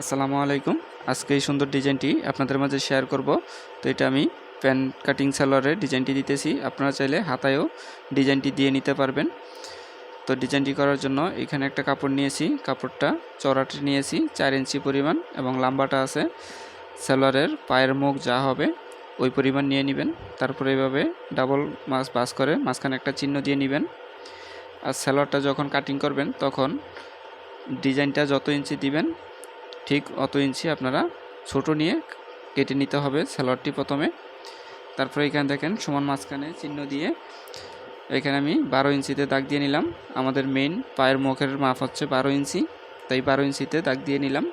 আসসালামু আলাইকুম। আজকে এই সুন্দর ডিজাইনটি আপনাদের মাঝে শেয়ার করব। তো এটা আমি প্যান কাটিং সালোয়ারের ডিজাইনটি দিতেছি। আপনারা চাইলে হাতায়ও ডিজাইনটি দিয়ে নিতে পারবেন। তো ডিজাইনটি করার জন্য এখানে একটা কাপড় নিয়েছি। কাপড়টা চড়াটি নিয়েছি। চার ইঞ্চি পরিমাণ এবং লাম্বাটা আছে। সালোয়ারের পায়ের মুখ যা হবে ওই পরিমাণ নিয়ে নেবেন। তারপরে এভাবে ডাবল মাছ বাস করে মাঝখানে একটা চিহ্ন দিয়ে নেবেন। আর সালোয়ারটা যখন কাটিং করবেন তখন ডিজাইনটা যত ইঞ্চি দিবেন ঠিক অত ইঞ্চি আপনারা ছোট নিয়ে কেটে নিতে হবে স্যালোয়ারটি প্রথমে। তারপরে এখানে দেখেন সমান মাঝখানে চিহ্ন দিয়ে এখানে আমি বারো ইঞ্চিতে দাগ দিয়ে নিলাম। আমাদের মেইন পায়ের মুখের মাপ হচ্ছে বারো ইঞ্চি, তাই বারো ইঞ্চিতে দাগ দিয়ে নিলাম।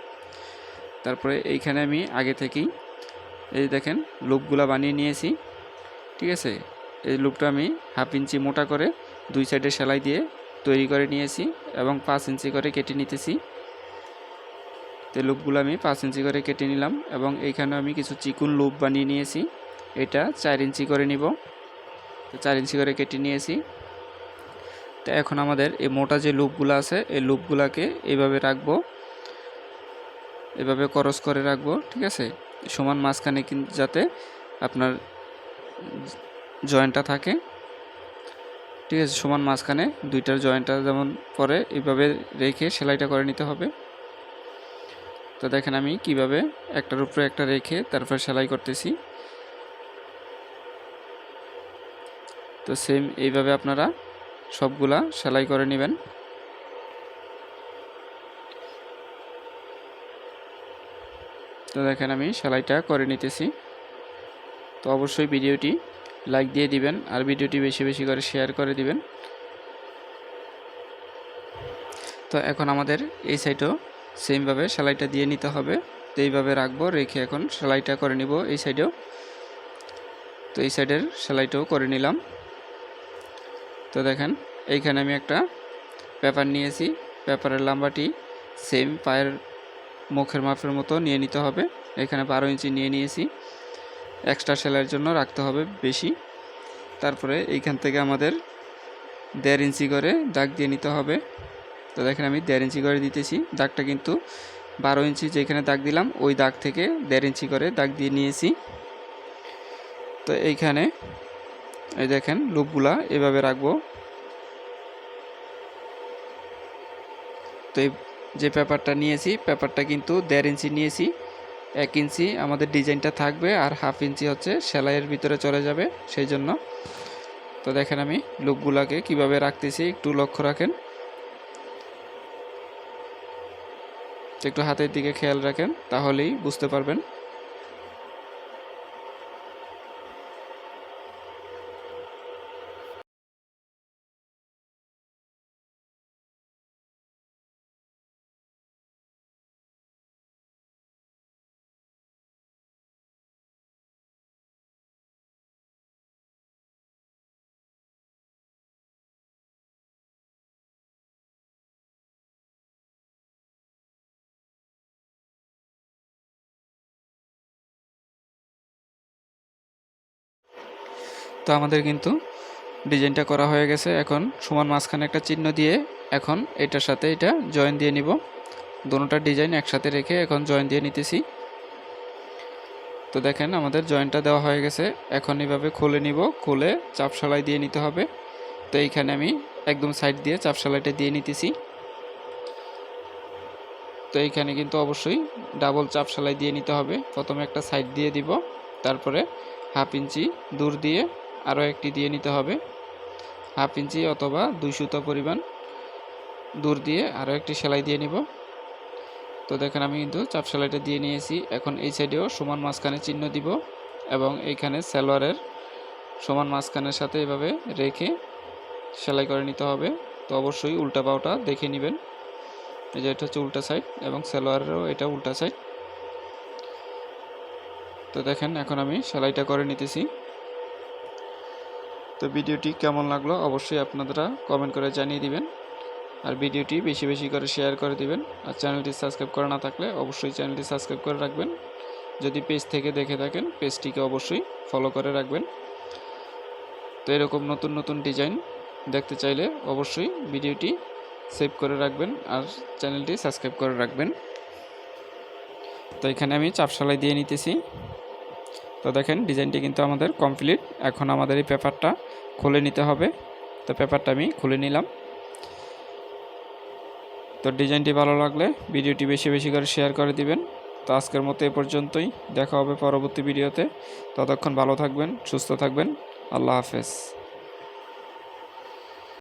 তারপরে এইখানে আমি আগে থেকেই এই দেখেন লুপগুলা বানিয়ে নিয়েছি, ঠিক আছে? এই লুপটা আমি হাফ ইঞ্চি মোটা করে দুই সাইডে সেলাই দিয়ে তৈরি করে নিয়েছি এবং পাঁচ ইঞ্চি করে কেটে নিতেছি। তো লুপগুলো আমি পাঁচ ইঞ্চি করে কেটে নিলাম এবং এইখানে আমি কিছু চিকুন লুপ বানিয়ে নিয়েছি। এটা চার ইঞ্চি করে নিব। তো চার ইঞ্চি করে কেটে নিয়েছি। তো এখন আমাদের এই মোটা যে লুপগুলো আছে, এই লুপগুলোকে এইভাবে রাখব। এভাবে করস করে রাখব, ঠিক আছে? সমান মাঝখানে কিন্তু যাতে আপনার জয়েন্টটা থাকে। ঠিক আছে, সমান মাঝখানে দুইটার জয়েন্টটা যেমন পরে, এইভাবে রেখে সেলাইটা করে নিতে হবে। তো দেখেন আমি কীভাবে একটার উপরে একটা রেখে তারপর সেলাই করতেছি। তো সেম এইভাবে আপনারা সবগুলা সেলাই করে নেবেন। তো দেখেন আমি সেলাইটা করে নিতেছি। তো অবশ্যই ভিডিওটি লাইক দিয়ে দিবেন আর ভিডিওটি বেশি বেশি করে শেয়ার করে দিবেন। তো এখন আমাদের এই সাইডও সেমভাবে সেলাইটা দিয়ে নিতে হবে। তো এইভাবে রাখব, রেখে এখন সেলাইটা করে নিব এই সাইডেও। তো এই সাইডের সেলাইটাও করে নিলাম। তো দেখেন, এইখানে আমি একটা পেপার নিয়েছি। পেপারের লাম্বাটি সেম পায়ের মুখের মাপের মতো নিয়ে নিতে হবে। এখানে বারো ইঞ্চি নিয়ে নিয়েছি। এক্সট্রা সেলাইয়ের জন্য রাখতে হবে বেশি। তারপরে এইখান থেকে আমাদের দেড় ইঞ্চি করে দাগ দিয়ে নিতে হবে। তো দেখেন আমি দেড় ইঞ্চি করে দিতেছি। দাগটা কিন্তু বারো ইঞ্চি যেখানে দাগ দিলাম, ওই দাগ থেকে দেড় ইঞ্চি করে দাগ দিয়ে নিয়েছি। তো এইখানে এই দেখেন লুপগুলা এভাবে রাখব। তো এই যে পেপারটা নিয়েছি, পেপারটা কিন্তু দেড় ইঞ্চি নিয়েছি। এক ইঞ্চি আমাদের ডিজাইনটা থাকবে আর হাফ ইঞ্চি হচ্ছে সেলাইয়ের ভিতরে চলে যাবে, সেই জন্য। তো দেখেন আমি লুপগুলাকে কীভাবে রাখতেছি একটু লক্ষ্য রাখেন। একটু হাতের দিকে খেয়াল রাখেন তাহলেই বুঝতে পারবেন তো আমাদের কিন্তু ডিজাইনটা করা হয়ে গেছে। এখন সমান মাঝখানে একটা চিহ্ন দিয়ে এখন এটার সাথে এটা জয়েন দিয়ে নিব। দোনোটা ডিজাইন একসাথে রেখে এখন জয়েন দিয়ে নিতেছি। তো দেখেন আমাদের জয়েন্টটা দেওয়া হয়ে গেছে। এখন এভাবে খুলে নিব। খুলে চাপ সেলাই দিয়ে নিতে হবে। তো এইখানে আমি একদম সাইড দিয়ে চাপ সেলাইটা দিয়ে নিতেছি। তো এইখানে কিন্তু অবশ্যই ডাবল চাপ সেলাই দিয়ে নিতে হবে। প্রথমে একটা সাইড দিয়ে দিব। তারপরে হাফ ইঞ্চি দূর দিয়ে আরও একটি দিয়ে নিতে হবে। হাফ ইঞ্চি অথবা দুই সুতো পরিমাণ দূর দিয়ে আরও একটি সেলাই দিয়ে নিব। তো দেখেন আমি কিন্তু চাপ সেলাইটা দিয়ে নিয়েছি। এখন এই সাইডেও সমান মাঝখানে চিহ্ন দিব এবং এইখানে সালোয়ারের সমান মাঝখানের সাথে এভাবে রেখে সেলাই করে নিতে হবে। তো অবশ্যই উল্টা পাওটা দেখে নেবেন। এই যে এটা হচ্ছে উল্টা সাইড এবং সালোয়ারেরও এটা উল্টা সাইড তো দেখেন এখন আমি সেলাইটা করে নিতেছি। তো ভিডিওটি কেমন লাগল অবশ্যই আপনারা কমেন্ট করে জানিয়ে দিবেন। আর ভিডিওটি বেশি বেশি করে শেয়ার করে দিবেন। আর চ্যানেলটি সাবস্ক্রাইব করা না থাকলে অবশ্যই চ্যানেলটি সাবস্ক্রাইব করে রাখবেন। যদি পেজ থেকে দেখে থাকেন পেজটিকে অবশ্যই ফলো করে রাখবেন। তো এরকম নতুন নতুন ডিজাইন দেখতে চাইলে অবশ্যই ভিডিওটি সেভ করে রাখবেন আর চ্যানেলটি সাবস্ক্রাইব করে রাখবেন। তো এখানে আমি চাপ সেলাই দিয়ে নিতেছি। তো দেখেন ডিজাইনটি কিন্তু আমাদের কমপ্লিট এখন আমাদের এই পেপারটা খুলে নিতে হবে। তো পেপারটা আমি খুলে নিলাম। তো ডিজাইনটি ভালো লাগলে ভিডিওটি বেশি বেশি করে শেয়ার করে দিবেন। তো আজকের মতো এ পর্যন্তই। দেখা হবে পরবর্তী ভিডিওতে। ততক্ষণ ভালো থাকবেন, সুস্থ থাকবেন। আল্লাহ হাফেজ।